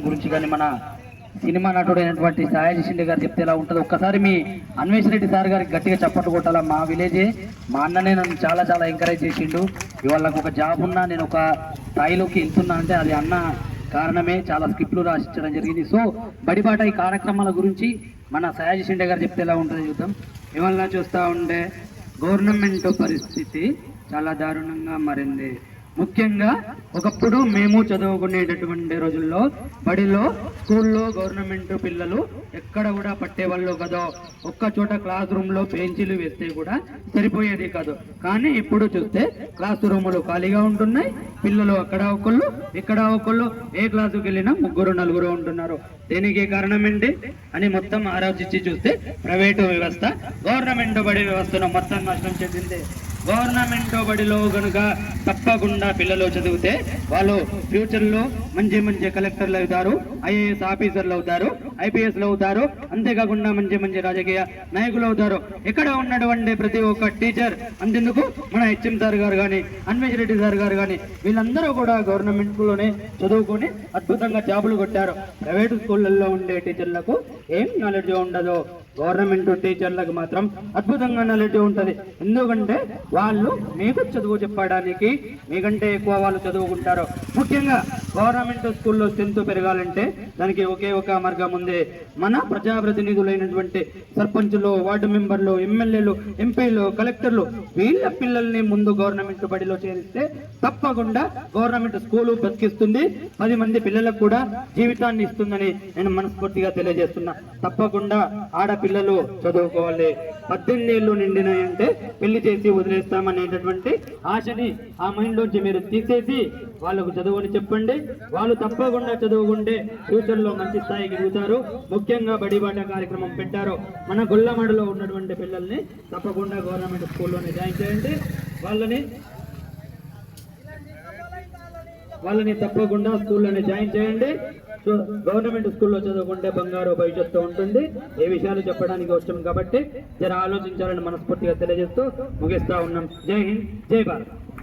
గురించి కానీ మన సినిమా నటుడైనటువంటి సాయాజీ షిండే గారు చెప్తే ఎలా ఉంటుంది ఒక్కసారి మీ అన్వేష్ రెడ్డి సార్ గారికి గట్టిగా చప్పట్లు కొట్టాలా మా విలేజే. మా అన్ననే నన్ను చాలా చాలా ఎంకరేజ్ చేసిండు. ఇవాళ నాకు ఒక జాబ్ ఉన్నా నేను ఒక స్థాయిలోకి వెళ్తున్నా అంటే అది అన్న కారణమే. చాలా స్క్రిప్ట్లు రాసిచ్చడం జరిగింది. సో బడిబాట ఈ కార్యక్రమాల గురించి మన సయాజీ షిండే గారు చెప్తే ఎలా ఉంటుంది చూద్దాం. ఇవాళ చూస్తూ ఉండే గవర్నమెంట్ పరిస్థితి చాలా దారుణంగా మారింది. ముఖ్యంగా ఒకప్పుడు మేము చదువుకునేటటువంటి రోజుల్లో బడిలో స్కూల్లో గవర్నమెంట్ పిల్లలు ఎక్కడ కూడా పట్టేవాళ్ళు కదా. ఒక్క చోట క్లాస్ రూమ్లో బెంచీలు వేస్తే కూడా సరిపోయేది కాదు. కానీ ఇప్పుడు చూస్తే క్లాస్ రూములు ఖాళీగా ఉంటున్నాయి. పిల్లలు అక్కడ ఒకళ్ళు ఇక్కడ ఒకళ్ళు ఏ క్లాసుకి వెళ్ళినా ముగ్గురు నలుగురు ఉంటున్నారు. దీనికి కారణం ఏంటి అని మొత్తం ఆలోచించి చూస్తే ప్రైవేటు వ్యవస్థ గవర్నమెంట్ బడి వ్యవస్థను మొత్తం నష్టం చెందింది గవర్నమెంట్ బడిలో కనుక తప్పకుండా పిల్లలు చదివితే వాళ్ళు ఫ్యూచర్లో మంచి మంచి కలెక్టర్లు అవుతారు ఐఏఎస్ ఆఫీసర్లు అవుతారు ఐపీఎస్లు అవుతారు అంతేకాకుండా మంచి మంచి రాజకీయ నాయకులు అవుతారు. ఇక్కడ ఉన్నటువంటి ప్రతి ఒక్క టీచర్ అంతెందుకు? మన హెచ్ఎం సార్ గారు కానీ అన్వేష్ రెడ్డి సార్ గారు కానీ వీళ్ళందరూ కూడా గవర్నమెంట్లోనే చదువుకొని అద్భుతంగా జాబులు కొట్టారు. ప్రైవేట్ స్కూళ్ళల్లో ఉండే టీచర్లకు ఏం నాలెడ్జ్ ఉండదు. గవర్నమెంట్ టీచర్లకు మాత్రం అద్భుతంగా నలిటి ఉంటుంది. ఎందుకంటే వాళ్ళు మీకు చదువు చెప్పడానికి మీకంటే ఎక్కువ వాళ్ళు చదువుకుంటారు. ముఖ్యంగా గవర్నమెంట్ స్కూల్లో స్ట్రెంత్ పెరగాలంటే దానికి ఒకే ఒక మార్గం ఉంది. మన ప్రజాప్రతినిధులైనటువంటి సర్పంచులు వార్డు మెంబర్లు ఎమ్మెల్యేలు ఎంపీలు కలెక్టర్లు వీళ్ళ పిల్లల్ని ముందు గవర్నమెంట్ బడిలో చేరిస్తే తప్పకుండా గవర్నమెంట్ స్కూలు బతికిస్తుంది. పది మంది పిల్లలకు కూడా జీవితాన్ని ఇస్తుందని నేను మనస్ఫూర్తిగా తెలియజేస్తున్నా. తప్పకుండా ఆడపిల్లలు చదువుకోవాలి. పద్దెనిమిది ఏళ్ళు నిండినాయంటే పెళ్ళి చేసి వదిలేస్తామనేటటువంటి ఆశని ఆ మైండ్ మీరు తీసేసి వాళ్ళకు చదువుని చెప్పండి. వాళ్ళు తప్పకుండా చదువుకుంటే ఫ్యూచర్లో మంచి స్థాయికి ఎదుగుతారు ముఖ్యంగా బడిబాట కార్యక్రమం పెట్టారు. మన గొల్లమడలో ఉన్నటువంటి పిల్లల్ని తప్పకుండా గవర్నమెంట్ స్కూల్లోనే జాయిన్ చేయండి. వాళ్ళని వాళ్ళని తప్పకుండా స్కూల్లోనే జాయిన్ చేయండి. సో గవర్నమెంట్ స్కూల్లో చదువుకుంటే బంగారు భవిష్యత్తు ఉంటుంది. ఏ విషయాలు చెప్పడానికి వచ్చాం కాబట్టి జర ఆలోచించాలని మనస్ఫూర్తిగా తెలియజేస్తూ ముగిస్తా ఉన్నాం. జై హింద్ జై భారత్.